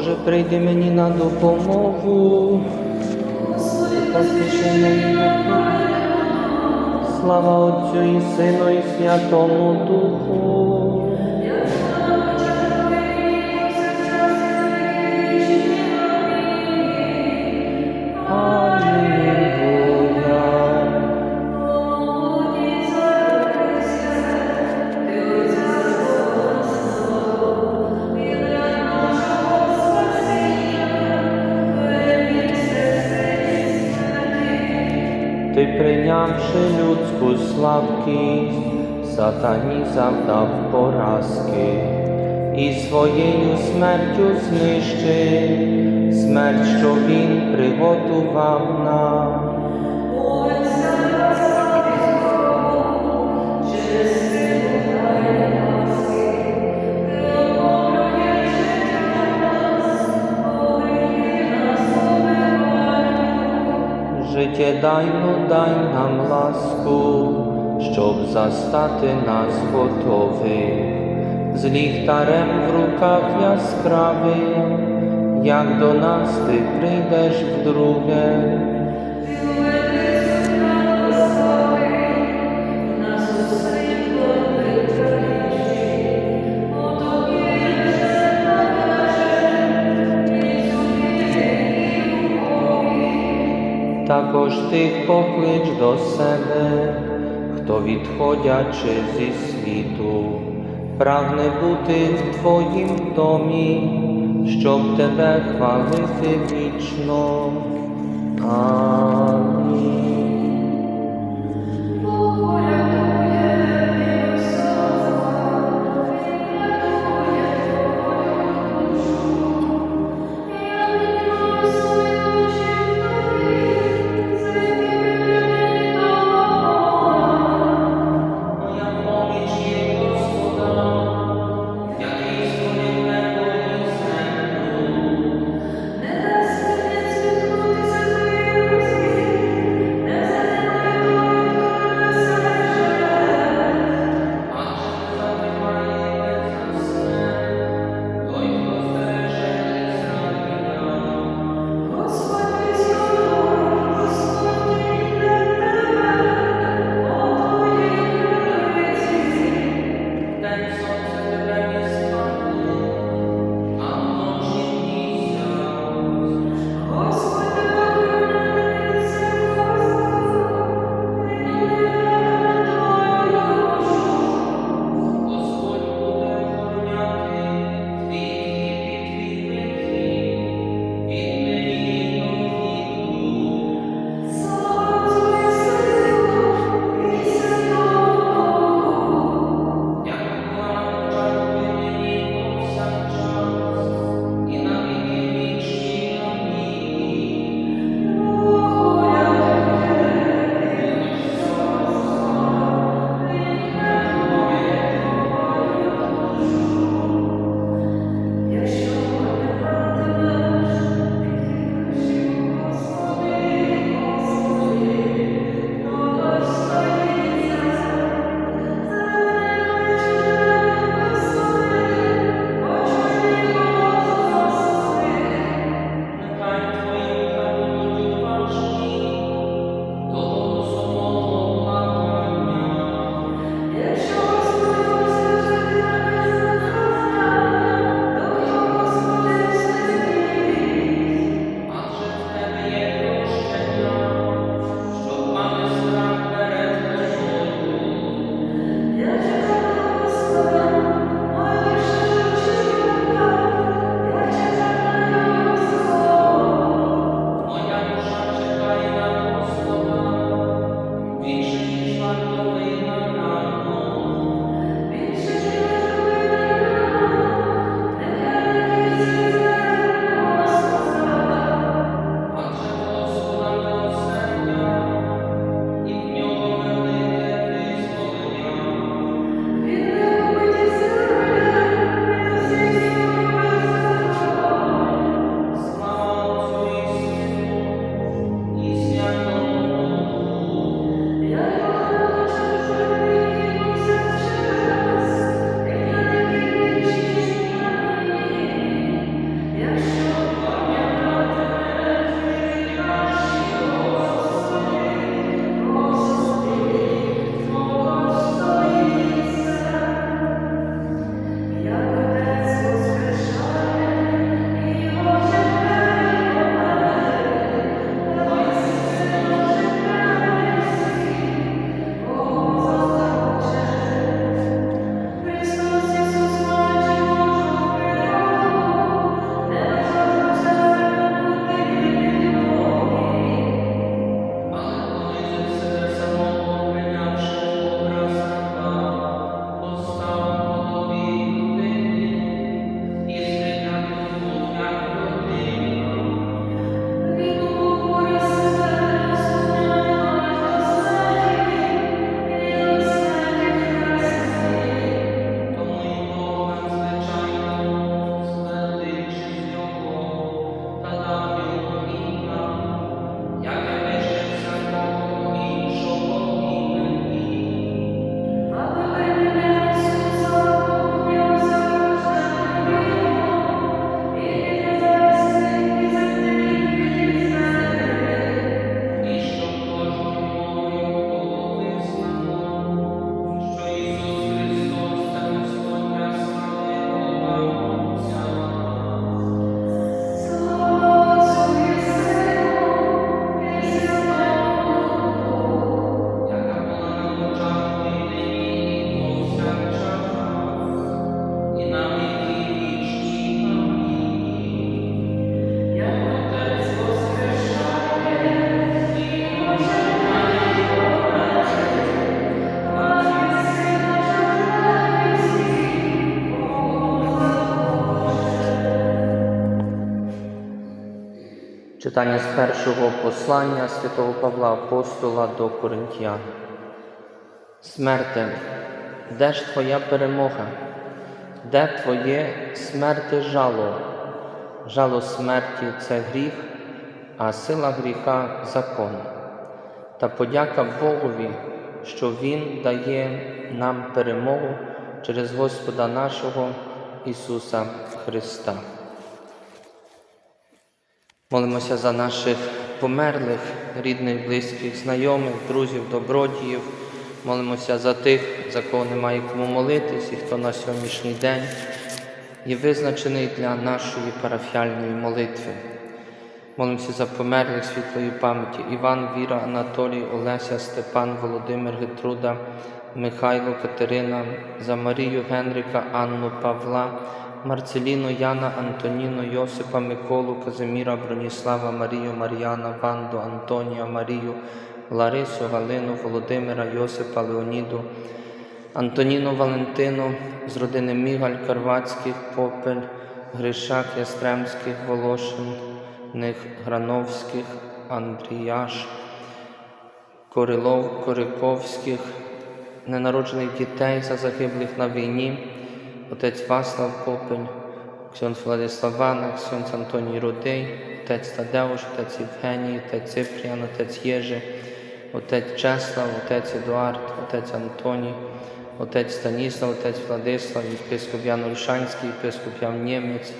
Боже, прийди мені на допомогу. На. Слава Отцю і Сину і Святому Духу. Людську слабкість, сатані завдав поразки і своєю смертю знищив смерть, що він приготував нам. Життєдайну дай нам ласку, щоб застати нас готових, з ліхтарем в руках яскравим, як до нас ти прийдеш вдруге. Також тих поклич до себе, хто відходячи зі світу, прагне бути в твоїм домі, щоб тебе хвалити вічно. Амінь. Читання з першого послання святого Павла Апостола до Коринтян. Смерте, де ж твоя перемога? Де твоє смерти жало? Жало смерті це гріх, а сила гріха закон. Та подяка Богові, що Він дає нам перемогу через Господа нашого Ісуса Христа. Молимося за наших померлих, рідних, близьких, знайомих, друзів, добродіїв. Молимося за тих, за кого немає кому молитись, і хто на сьогоднішній день є визначений для нашої парафіальної молитви. Молимося за померлих світлої пам'яті Іван, Віра, Анатолій, Олеся, Степан, Володимир, Гетруда, Михайло, Катерина, за Марію, Генрика, Анну, Павла, Марцеліну, Яна, Антоніну, Йосипа, Миколу, Казиміра, Броніслава, Марію, Мар'яна, Ванду, Антонія, Марію, Ларису, Галину, Володимира, Йосипа, Леоніду, Антоніну Валентину з родини Мігаль, Карвацьких, Попель, Гришак, Ястремських, Волошиних, Грановських, Андріяш, Корилов, Кориковських, ненароджених дітей за загиблих на війні, отець Васлав Попель, Ксьонц Владислав Вана, Ксьонц Антоній Рудий, отець Тадеуш, отець Євгеній, отець Ципріан, отець Єжи, отець Чеслав, отець Едуард, отець Антоній, отець Станіслав, отець Владислав, єпископ Ян Ольшанський, єпископ Ян Нємець,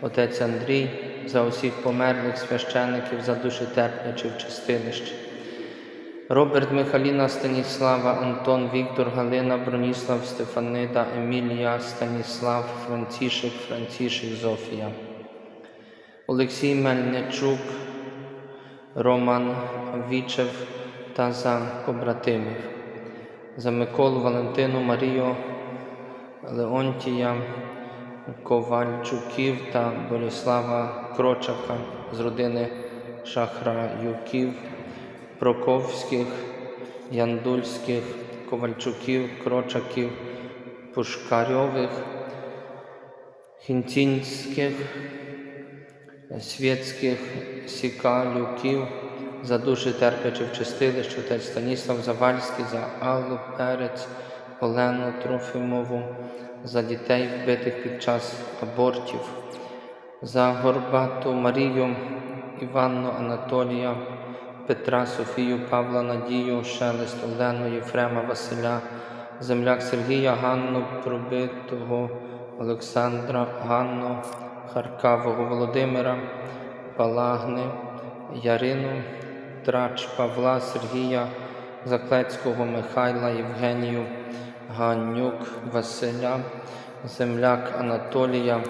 отець Андрій, за усіх померлих священиків, за душі терплячих в чистилищі. Роберт Михаліна, Станіслава, Антон, Віктор, Галина, Броніслав, Стефанида, Емілія, Станіслав, Францішек, Францішек, Зофія. Олексій Мельничук, Роман Вічев та за побратимів. За Миколу Валентину, Марію, Леонтія, Ковальчуків та Борислава Крочака з родини Шахраюків, Проковських, Яндульських, Ковальчуків, Крочаків, Пушкарьових, Хінцінських, Свєцьких, Сікалюків, за душі терплячих в чистилищі, отець Станіслав Завальський, за Аллу Перець, Олену Трофимову, за дітей, вбитих під час абортів, за Горбату Марію, Іванну Анатолія, Петра, Софію, Павла, Надію, Шелест, Олену, Єфрема, Василя, земляк Сергія, Ганну, Пробитого, Олександра, Ганну, Харкавого, Володимира, Палагни, Ярину, Трач, Павла, Сергія, Заклецького, Михайла, Євгенію, Ганнюк, Василя, земляк Анатолія,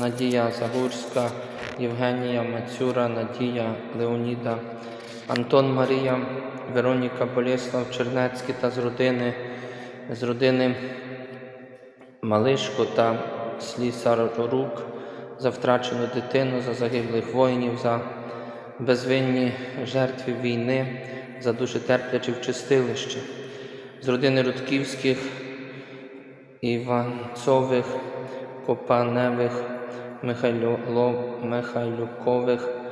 Надія Загурська, Євгенія Мацюра, Надія Леоніда, Антон Марія, Вероніка Боліслав, Чернецький та з родини, з родини Малишко та Слісар Рук за втрачену дитину, за загиблих воїнів, за безвинні жертви війни, за душі терплячих в чистилище, з родини Рудківських, Іванцових, Копаневих, Михайло, Михайлюкових,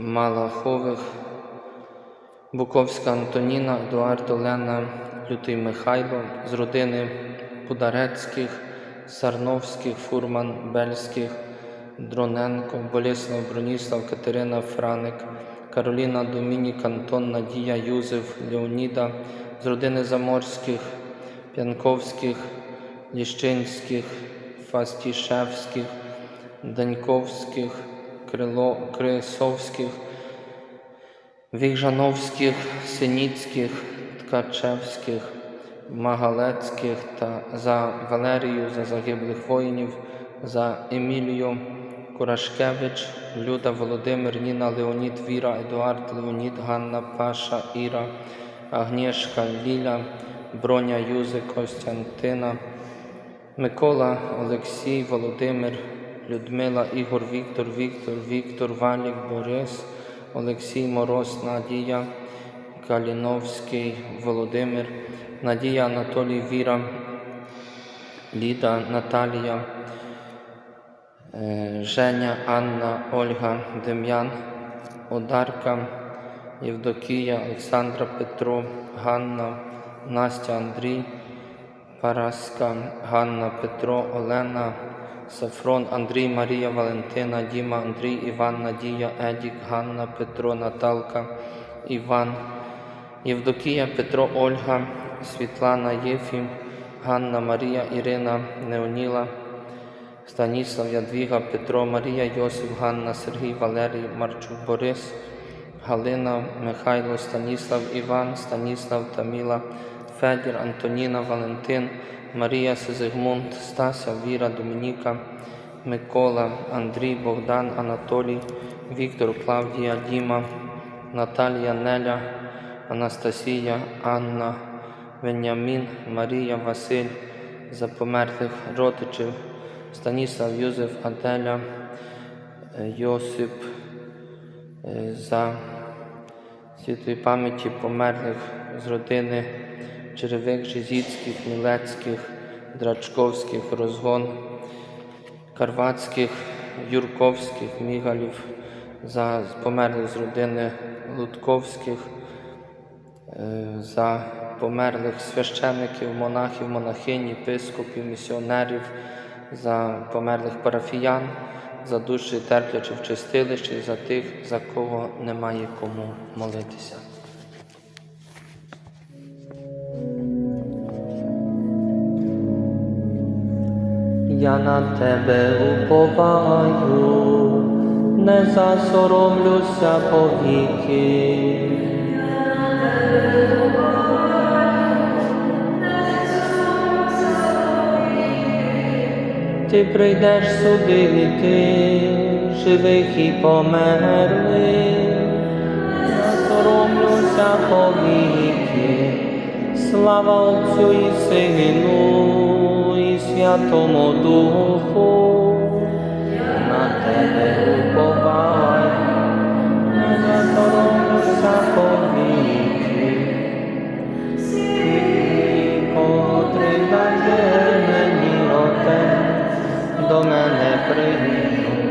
Малахових, Буковська Антоніна, Едуард Олена, Лютий Михайло, з родини Бударецьких, Сарновських, Фурман, Бельських, Дроненко, Боліслав, Броніслав, Катерина Франик, Кароліна Домінік, Антон, Надія, Юзеф, Леоніда, з родини Заморських, П'янковських, Ліщинських, Фастішевських, Даньковських, Крило, Крисовських, Вігжановських, Синіцьких, Ткачевських, Магалецьких та за Валерію, за загиблих воїнів, за Емілію Курашкевич, Люда Володимир, Ніна Леонід, Віра, Едуард Леонід, Ганна Паша, Іра, Агнєшка, Ліля, Броня Юзи, Костянтина, Микола, Олексій, Володимир, Людмила, Ігор, Віктор, Віктор, Віктор, Валік, Борис, Олексій Мороз, Надія, Каліновський, Володимир, Надія Анатолій, Віра, Ліда, Наталія, е, Женя, Анна, Ольга, Дем'ян, Одарка, Євдокія, Олександра Петро, Ганна, Настя Андрій, Параска, Ганна Петро, Олена, Сафрон, Андрій, Марія, Валентина, Діма, Андрій, Іван, Надія, Едік, Ганна, Петро, Наталка, Іван, Євдокія, Петро, Ольга, Світлана, Єфім, Ганна, Марія, Ірина, Неоніла, Станіслав, Ядвіга, Петро, Марія, Йосип, Ганна, Сергій, Валерій, Марчук, Борис, Галина, Михайло, Станіслав, Іван, Станіслав, Таміла, Федір, Антоніна, Валентин, Марія, Сизигмунд, Стася, Віра, Домініка, Микола, Андрій, Богдан, Анатолій, Віктор, Клавдія, Діма, Наталія, Неля, Анастасія, Анна, Венямін, Марія, Василь, за померлих родичів, Станіслав, Юзеф, Аделя, Йосип, е, за світлої пам'яті померлих з родини Черевик, Жизіцьких, Мілецьких, Драчковських, Розгон, Карвацьких, Юрковських, Мігалів, за померлих з родини Лутковських, е, за померлих священників, монахів, монахинь, єпископів, місіонерів, за померлих парафіян, за душі терплячи в чистилищі, за тих, за кого немає кому молитися. Я на тебе уповаю, не засоромлюся повіки. Ти прийдеш судити живих і померлих, засоромлюся повіки, слава Отцю і Сину Святому Духу, на тебе уповай, не засоромлюся повіки, ти, котрий дає мені Отець, до мене прийду,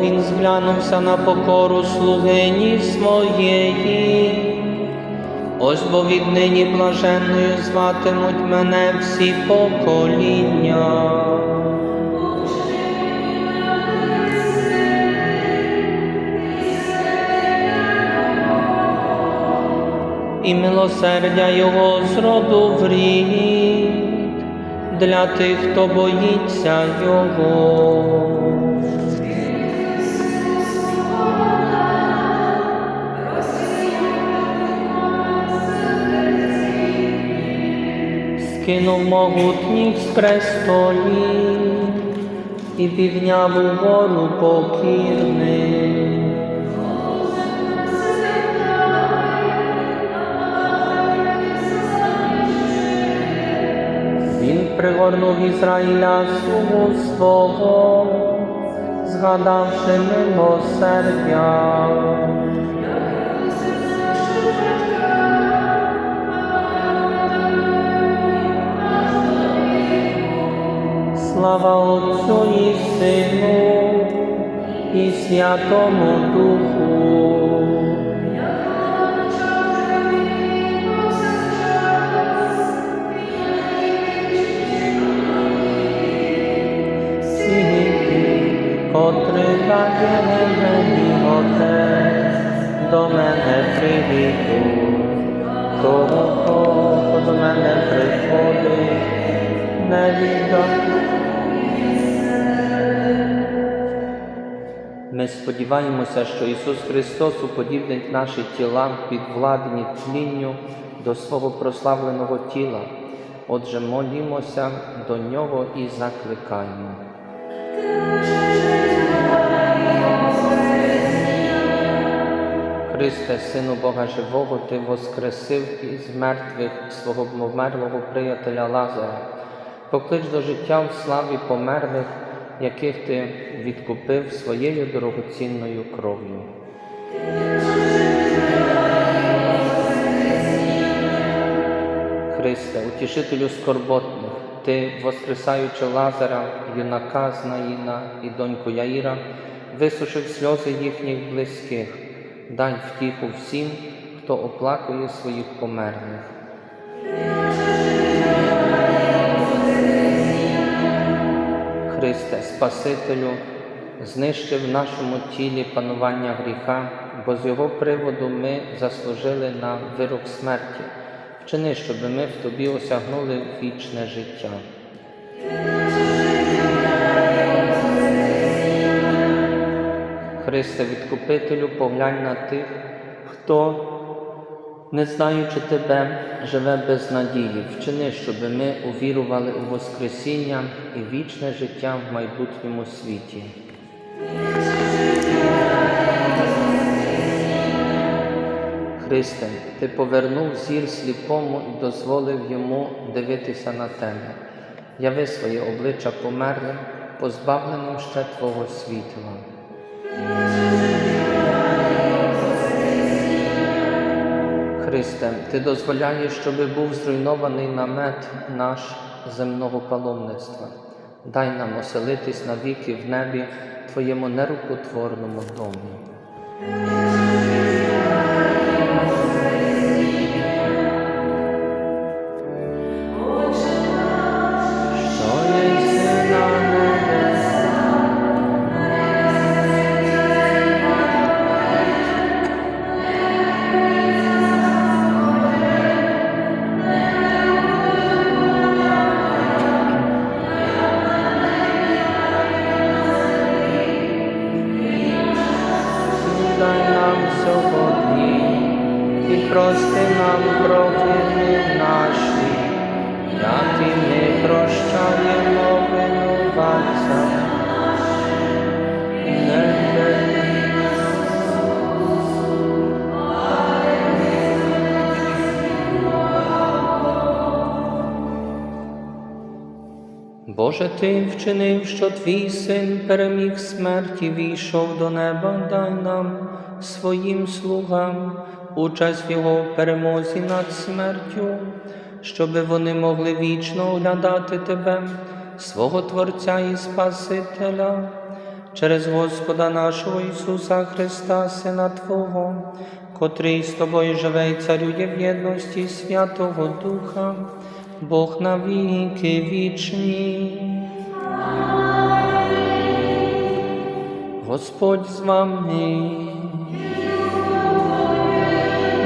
він зглянувся на покору слугині своєї. Ось бо віднині блаженною зватимуть мене всі покоління. І милосердя Його зроду в рід для тих, хто боїться Його. Скинув могутніх з престолів і підняв угору покірних. Він пригорнув Ізраїля слугу свого, згадавши милосердя. Слава Отцю і Сину і Святому Духу. Котрий дає мені Отець, до мене привітуть, того, до мене приходить, не віддам. Ми сподіваємося, що Ісус Христос уподібнить наші тіла підвладні тлінню до свого прославленого тіла. Отже, молімося до Нього і закликаємо. Христе, Сину Бога Живого, Ти воскресив із мертвих свого вмерлого приятеля Лазара, поклич до життя в славі померлих яких ти відкупив своєю дорогоцінною кров'ю. Христе, утішителю скорботних, Ти, воскресаючи Лазара, юнака з Наїна і доньку Яїра, висушив сльози їхніх близьких, дай втіху всім, хто оплакує своїх померлих. Христе, Спасителю, знищив в нашому тілі панування гріха, бо з його приводу ми заслужили на вирок смерті. Вчини, щоб ми в Тобі осягнули вічне життя. Христе, відкупителю, поглянь на тих, хто, не знаючи Тебе, живе без надії. Вчини, щоб ми увірували у Воскресіння і вічне життя в майбутньому світі. Христе, Ти повернув зір сліпому і дозволив йому дивитися на Тебе. Яви своє обличчя померлим, позбавленим ще Твого світла. Христе, Ти дозволяєш, щоби був зруйнований намет наш земного паломництва. Дай нам оселитись навіки в небі Твоєму нерукотворному домі. І ми прощаємо винуватцям. Не Боже, Ти вчинив, що твій син переміг смерті, війшов до неба, дай нам своїм слугам участь в його перемозі над смертю, щоби вони могли вічно оглядати Тебе, свого Творця і Спасителя, через Господа нашого Ісуса Христа, Сина Твого, котрий з тобою живе і царює в єдності Святого Духа. Бог на віки вічні. Господь з вами.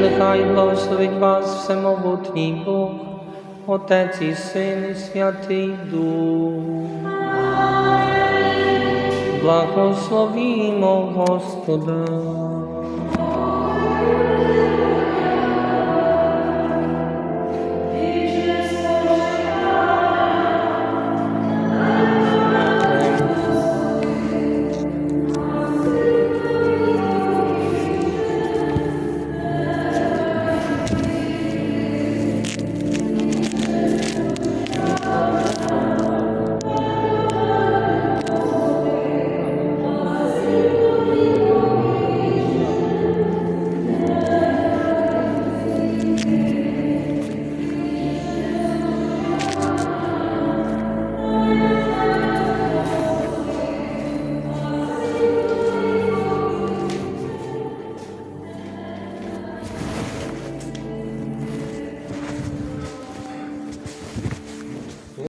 Нехай благословить вас всемогутній Бог, Отець і Син і Святий Дух. Благословімо Господа.